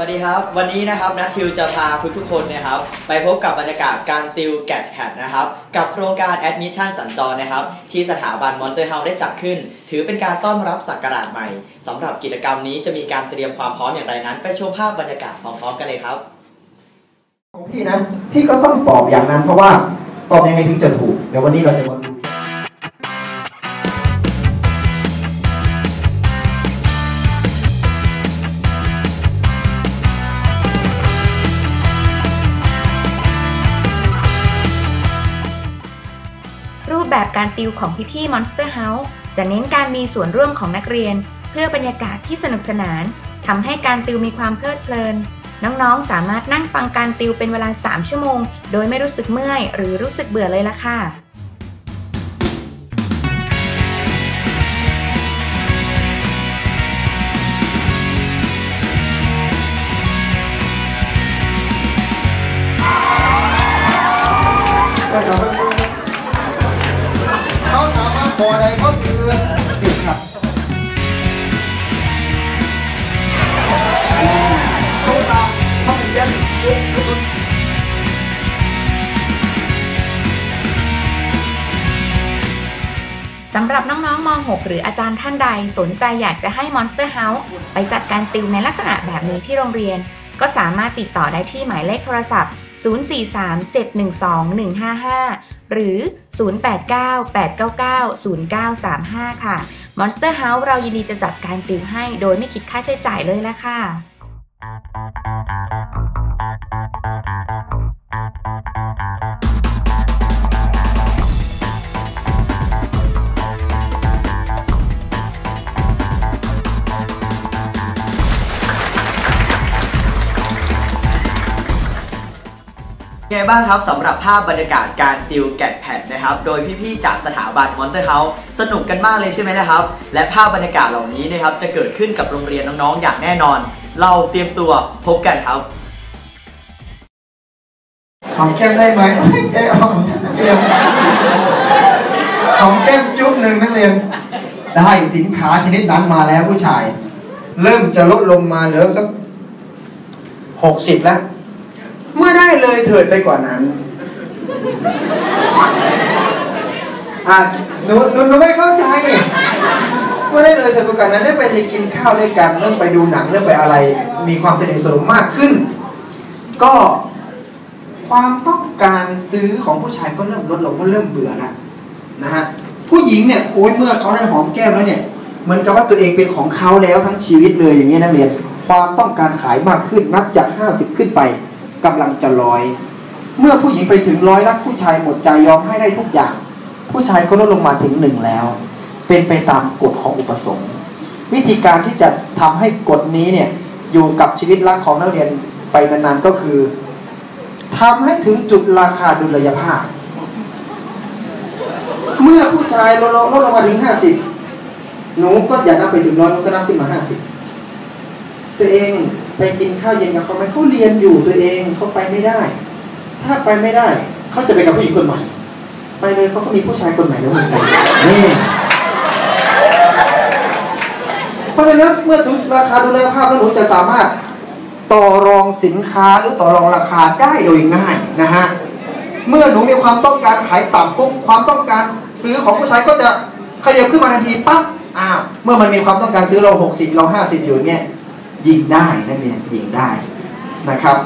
วัสดีครับ วันนี้นะครับนัททิวจะพาทุกทุกๆคนนะครับ ไปพบกับบรรยากาศการติวแกดแพดนะครับ กับโครงการ Admission สัญจรนะครับ ที่สถาบันมอนเตอร์เฮาได้จัดขึ้น ถือเป็นการต้อนรับศักราชใหม่สำหรับกิจกรรมนี้จะมีการเตรียมความพร้อมอย่างไรนั้น ไปชมภาพบรรยากาศพร้อมๆกันเลยครับ ของพี่นะพี่ก็ต้องตอบอย่างนั้นเพราะว่าตอบยังไงถึงจะถูกเดี๋ยววันนี้เราจะมา แบบการติวของพี่ๆ Monster House จะเน้นการมีส่วนร่วมของนักเรียน เพื่อบรรยากาศที่สนุกสนานทำให้การติวมีความเพลิดเพลิน น้องๆ สามารถนั่งฟังการติวเป็นเวลา 3 ชั่วโมง โดยไม่รู้สึกเมื่อย หรือรู้สึกเบื่อเลยล่ะค่ะเขาถามว่า พอใดก็คือติดครับเขาตาเขาเป็นยันสำหรับน้องๆม .6 หรืออาจารย์ท่านใดสนใจอยากจะให้ Monster House ไปจัดการติวในลักษณะแบบนี้ที่โรงเรียน ก็สามารถติดต่อได้ที่หมายเลขโทรศัพท์ 043-712-155 หรือ 089-899-0935 ค่ะ Monster House เรายินดีจะจัดการติวให้โดยไม่คิดค่าใช้จ่ายเลยละค่ะ ไงบ้างครับสำหรับภาพบรรยากาศการติวแกดแพดนะครับ โดยพี่ๆจากสถาบันมอนเตอร์เฮาส์สนุกกันมากเลยใช่ไหมนะครับ และภาพบรรยากาศเหล่านี้นะครับจะเกิดขึ้นกับโรงเรียนน้องๆอย่างแน่นอน เราเตรียมตัวพบกันครับหอมแก้มได้ไหมแก้มหอมนักเรียนหอมแก้มจุ๊บหนึ่งนักเรียนได้สินค้าชนิดนั้นมาแล้วผู้ชาย เริ่มจะลดลงมาเหลือสักหกสิบแล้ว เมื่อได้เลยเถิดไปกว่านั้นอะหนูหนูหนูไม่เข้าใจเมื่อได้เลยเถิดไปกว่านั้นได้ไปกินข้าวด้วยกันเริ่มไปดูหนังเริ่มไปอะไร มีความสนิทสนมมากขึ้น ก็ความต้องการซื้อของผู้ชายก็เริ่มลดลงก็เริ่มเบื่อล้วนะฮะผู้หญิงเนี่ยโอ้ยเมื่อเขาได้หอมแก้มแล้วเนี่ยเหมือนกับว่าตัวเองเป็นของเขาแล้วทั้งชีวิตเลยอย่างนี้นักเรียนความต้องการขายมากขึ้นนับจากห้าสิบขึ้นไป กำลังจะร้อย เมื่อผู้หญิงไปถึงร้อยแล้วผู้ชายหมดใจยอมให้ได้ทุกอย่าง ผู้ชายก็ลดลงมาถึงหนึ่งแล้ว เป็นไปตามกฎของอุปสงค์วิธีการที่จะทำให้กฎนี้เนี่ยอยู่กับชีวิตรักของนักเรียนไปนานๆก็คือทำให้ถึงจุดราคาดุลยภาพ เมื่อผู้ชายลดลงลดลงมาถึงห้าสิบหนูก็อย่านับไปถึงร้อยหนูก็นับขึ้นมาห้าสิบตัวเอง ไปกินข้าวเย็นกับเขาไหมเขาเรียนอยู่ตัวเองเขาไปไม่ได้ ถ้าไปไม่ได้เขาจะไปกับผู้หญิงคนใหม่ไปเลยเขาก็มีผู้ชายคนใหม่แล้วเหมือนกันนี่เพราะฉะนั้นเมื่อถึงราคาดุลยภาพแล้วหนูจะสามารถต่อรองสินค้าหรือต่อรองราคาได้โดยง่ายนะฮะเมื่อหนูมีความต้องการขายต่ำปุ๊บความต้องการซื้อของผู้ชายก็จะขยับขึ้นมาทันทีปั๊บอ้าวเมื่อมันมีความต้องการซื้อเราหกสิบเราห้าสิบอยู่เนี่ย ยิงได้นั่นเองยิงได้นะครับ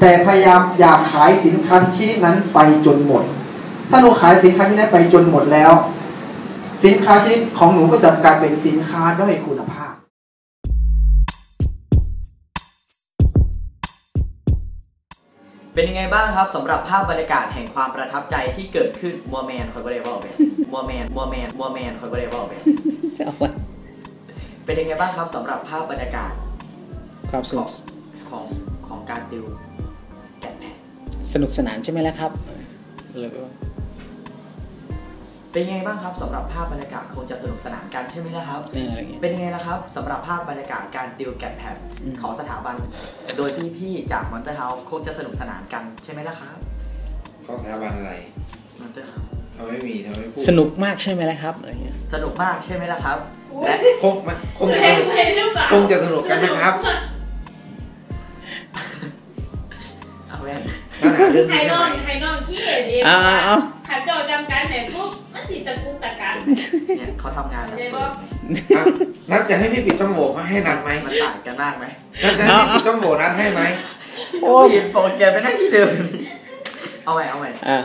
แต่พยายามอย่าขายสินค้าชนิดนั้นไปจนหมด ถ้าหนูขายสินค้าชนิดนั้นไปจนหมดแล้ว สินค้าชนิดของหนูก็จะกลายเป็นสินค้าด้อยคุณภาพเป็นยังไงบ้างครับสำหรับภาพบรรยากาศแห่งความประทับใจที่เกิดขึ้นมัวแมนคอยบริบอกไปมัวแมนมัวแมนมัวแมนคอยบริบอกไปเป็นยังไงบ้างครับสำหรับภาพบรรยากาศ ความสขนุอกงของของการติวแกนแพดสนุกสนานใช่ไหมล่ะครับแล้วก็เป็นยังไงบ้างครับสำหรับภาพบรรยากาศคงจะสนุกสนานกันใช่ไหมล่ะครับเอออะไรเงี้ยเป็นยังไงล่ะครับสำหรับภาพบรรยากาศการติวแกนแพดอืมของสถาบัน โดยพี่ๆจากมอนเตอร์เฮาส์คงจะสนุกสนานกันใช่ไหมล่ะครับของสถาบันอะไรมอนเตอร์เฮาส์ทำไม่มีทำไม่พูดสนุกมากใช่ไหมล่ะครับอะไรเงี้ยสนุกมากใช่ไหมล่ะครับ และคงมันคงจะสนุกคงจะสนุกกันนะครับ ปัญหาเรื่องไฮนี้นใช่อไหมนไฮนอนขี้เอ็ดเองเอาเอาเอาขัดจอจำการไหนปุ๊บมันสิตะกุกตะกันเนี่ยเขาทำงานแบบได้นี้ปะอะนัดจะให้พี่ปิดต้องโหวให้นัดไหมมันต่างกันมากไหมนัดจะให้พี่ปิดต้องโหวนัดให้ไหมโอ้ยโปรแกรมไปนั่งที่เดิมเอาใหม่เอาใหม่อ่า